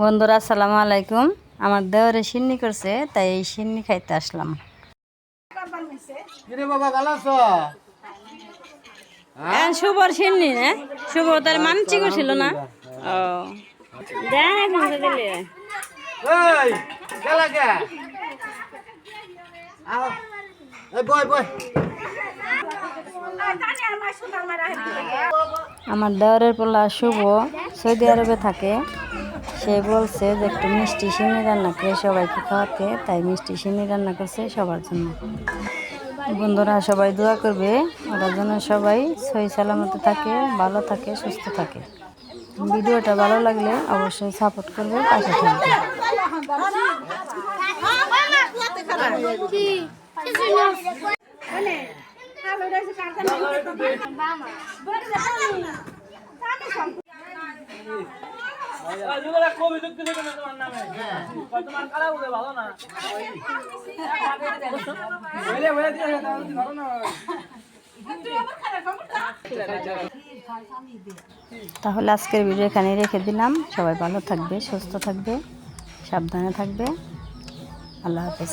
বন্ধুরা আসসালামু আলাইকুম। আমার দেওয়ারে সিন্নি করছে তাই এই সিন্নি খাইতে আসলাম। ভালো আছো? শুভর সিন্নি না শুভ তার মানছি করছিল না? ও। আমার দেওয়ারের পোলা শুভ সৌদি আরবে থাকে। সে বলছে যে একটু মিষ্টি সিন্নি রান্না করে সবাইকে খাওয়াতে তাই মিষ্টি সিন্নি রান্না করছে সবার জন্য বন্ধুরা সবাই দোয়া করবে ওরা যেন সবাই সহি সালামতে থাকে ভালো থাকে সুস্থ থাকে ভিডিওটা ভালো লাগলে অবশ্যই সাপোর্ট করবে পাশে থাকবে তাহলে আজকের ভিডিও এখানে রেখে দিলাম। সবাই ভালো থাকবে, সুস্থ থাকবে, সাবধানে থাকবে। আল্লাহ হাফেজ।